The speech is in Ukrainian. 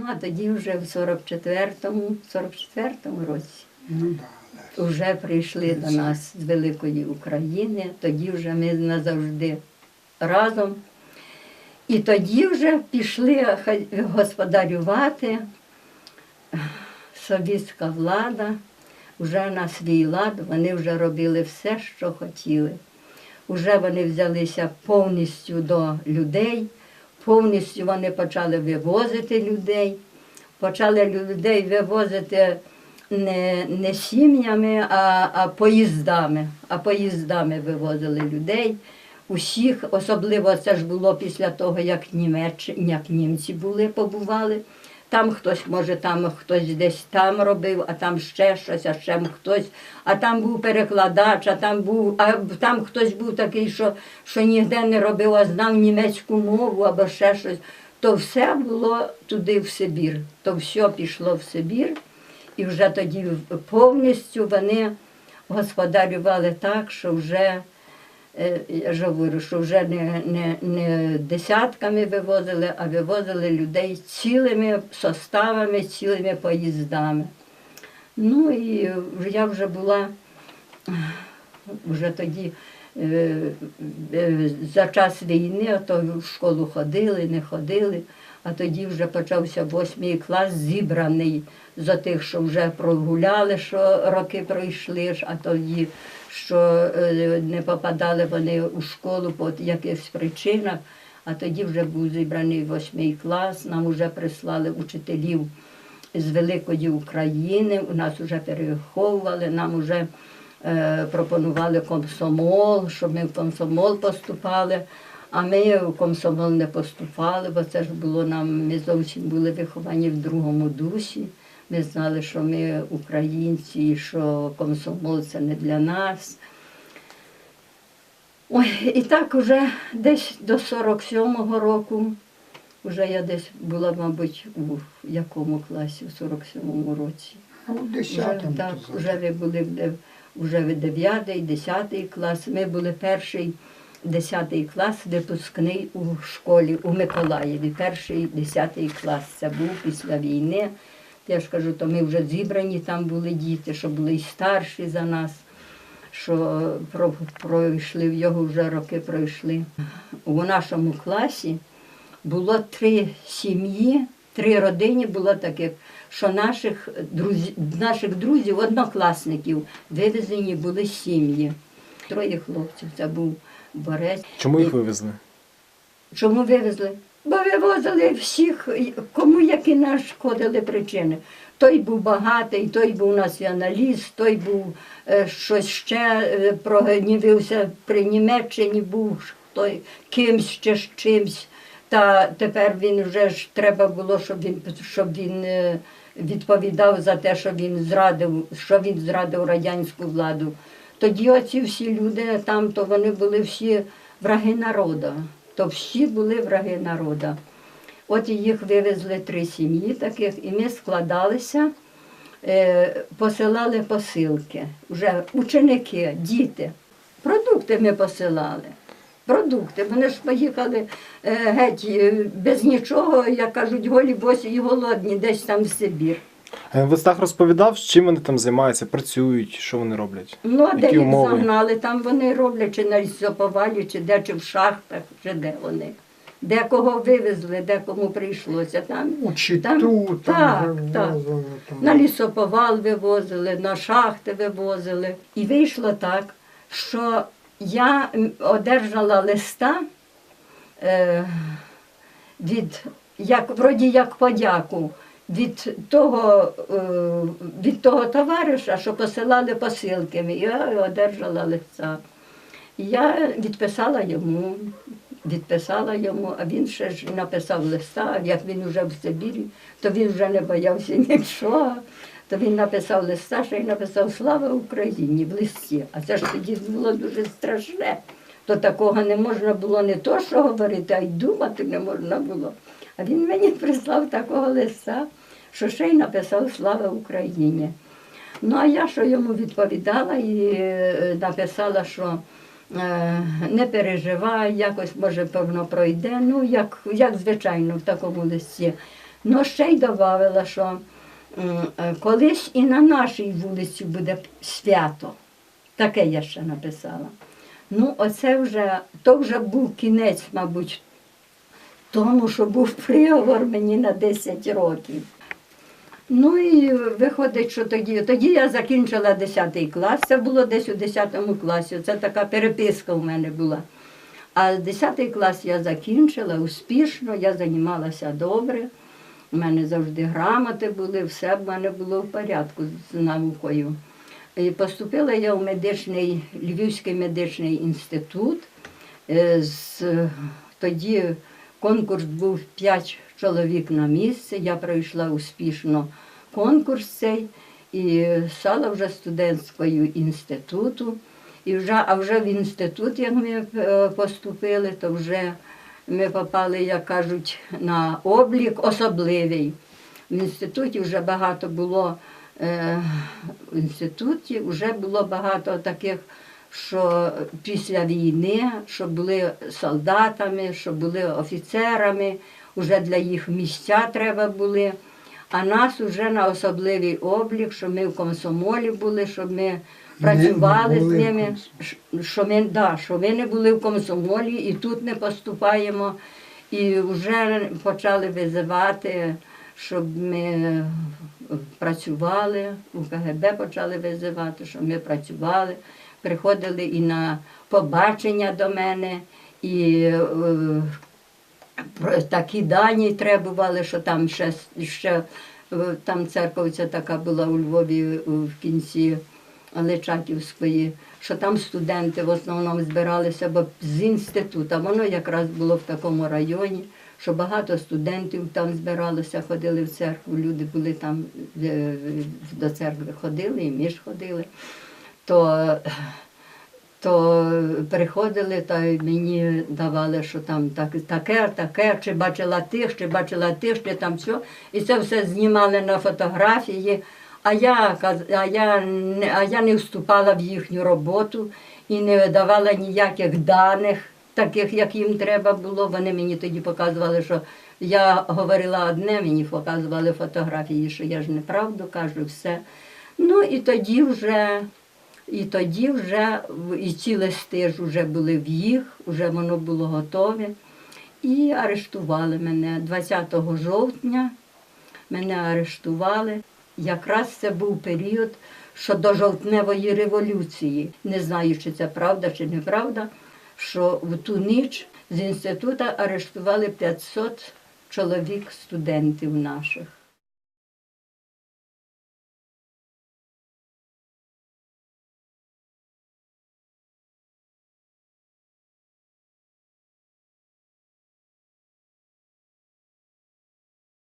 Ну, а тоді вже в 44-му, 44-му році. Ну да, вже прийшли до нас з великої України, тоді вже ми назавжди разом. І тоді вже пішли господарювати совєтська влада, вже на свій лад, вони вже робили все, що хотіли. Уже вони взялися повністю до людей, повністю вони почали вивозити людей, почали людей вивозити не, не сім'ями, а, а поїздами. А поїздами вивозили людей. Усіх, особливо це ж було після того, як Німеч, як німці були, побували. Там хтось, може, там хтось десь там робив, а там ще щось, а ще хтось, а там був перекладач, а там був, а там хтось був такий, що, що ніде не робив, а знав німецьку мову або ще щось. То все було туди в Сибір. То все пішло в Сибір. І вже тоді повністю вони господарювали так, що вже, я ж говорю, що вже не, не, не десятками вивозили, а вивозили людей цілими составами, цілими поїздами. Ну і я вже була вже тоді. е, е, За час війни а то в школу ходили, не ходили, а тоді вже почався восьмий клас зібраний за тих, що вже прогуляли, що роки пройшли, а тоді, що е, не попадали вони у школу по якихось причинах, а тоді вже був зібраний восьмий клас, нам вже прислали учителів з Великої України, у нас вже переховували, нам вже е, пропонували комсомол, щоб ми в комсомол поступали. А ми в комсомол не поступали, бо це ж було нам, ми зовсім були виховані в другому дусі. Ми знали, що ми українці, і що комсомол це не для нас. Ой, і так уже десь до 47-го року, вже я десь була, мабуть, у якому класі, у 47-му році. Ну, в Вже, так, вже ви були вже ви 9, 10 клас. Ми були перший 10 клас, випускний у школі у Миколаєві. Перший 10 клас. Це був після війни. Я ж кажу, то ми вже зібрані там були діти, що були й старші за нас, що про- пройшли в його вже роки пройшли. У нашому класі було три сім'ї, три родини було таких, що наших друзів, наших друзів, однокласників, вивезені були сім'ї. Троє хлопців, це був Борець. Чому їх вивезли? Чому вивезли? Бо вивозили всіх, кому які нашкодили причини. Той був багатий, той був націоналіст, той був е, щось ще е, прогнівився при Німеччині, був той кимсь ще з чимсь. Та тепер він вже ж треба було, щоб він щоб він е, відповідав за те, що він зрадив, що він зрадив радянську владу. Тоді оці всі люди там, то вони були всі враги народу. То всі були враги народу. От їх вивезли три сім'ї таких, і ми складалися, е, посилали посилки. Вже ученики, діти. Продукти ми посилали. Продукти. Вони ж поїхали е, геть е, без нічого, як кажуть, голі босі і голодні, десь там в Сибір. Е, В листах розповідав, з чим вони там займаються, працюють, що вони роблять. Ну, а де Які їх умови? загнали, там вони роблять, чи на лісоповалі, чи де, чи в шахтах, чи де вони. Де кого вивезли, де кому прийшлося. Там, У Читу там, там так, так. вивозили. Там. На лісоповал вивозили, на шахти вивозили. І вийшло так, що я одержала листа е, від, як, вроді як подяку від того, е, від того товариша, що посилали посилки. Я одержала листа. Я відписала йому, відписала йому, а він ще ж написав листа, як він вже в Сибірі, то він вже не боявся нічого. То він написав листа, що й написав Слава Україні в листі. А це ж тоді було дуже страшне. То такого не можна було не то, що говорити, а й думати не можна було. А він мені прислав такого листа, що ще й написав Слава Україні. Ну, а я що йому відповідала і е, написала, що е, не переживай, якось може певно пройде. Ну, як, як звичайно, в такому листі. Ну, ще й додала, що е, колись і на нашій вулиці буде свято. Таке я ще написала. Ну, оце вже, то вже був кінець, мабуть, тому, що був приговор мені на 10 років. Ну і виходить, що тоді, тоді я закінчила 10 клас, це було десь у 10 класі, це така переписка у мене була. А 10 клас я закінчила успішно, я займалася добре. У мене завжди грамоти були, все в мене було в порядку з наукою. І поступила я в медичний, Львівський медичний інститут. Е, З, тоді конкурс був 5 чоловік на місце. Я пройшла успішно конкурс цей і стала вже студентською інституту. І вже, а вже в інститут, як ми е, поступили, то вже ми попали, як кажуть, на облік особливий. В інституті вже багато було е, в інституті вже було багато таких, що після війни, що були солдатами, що були офіцерами, вже для їх місця треба були. А нас вже на особливий облік, що ми в комсомолі були, щоб ми працювали з ними, що ми, да, що ми не були в комсомолі і тут не поступаємо. І вже почали визивати, щоб ми працювали, у КГБ почали визивати, щоб ми працювали. Приходили і на побачення до мене, і е, такі дані требували, що там ще, ще е, там церковця така була у Львові е, в кінці Личаківської, що там студенти в основному збиралися, бо з інституту. Воно якраз було в такому районі, що багато студентів там збиралося, ходили в церкву, люди були там е, до церкви ходили, і ми ж ходили. То то приходили та мені давали, що там так, таке, таке, чи бачила тих, чи бачила тих, чи там все. І це все знімали на фотографії. А я, а я, а я не вступала в їхню роботу і не давала ніяких даних, таких, як їм треба було. Вони мені тоді показували, що я говорила одне, мені показували фотографії, що я ж неправду кажу, все. Ну і тоді вже. І тоді вже і ці листи ж вже були в їх, вже воно було готове. І арештували мене 20 жовтня. Мене арештували. Якраз це був період, що до жовтневої революції. Не знаю, чи це правда чи неправда, що в ту ніч з інституту арештували 500 чоловік студентів наших.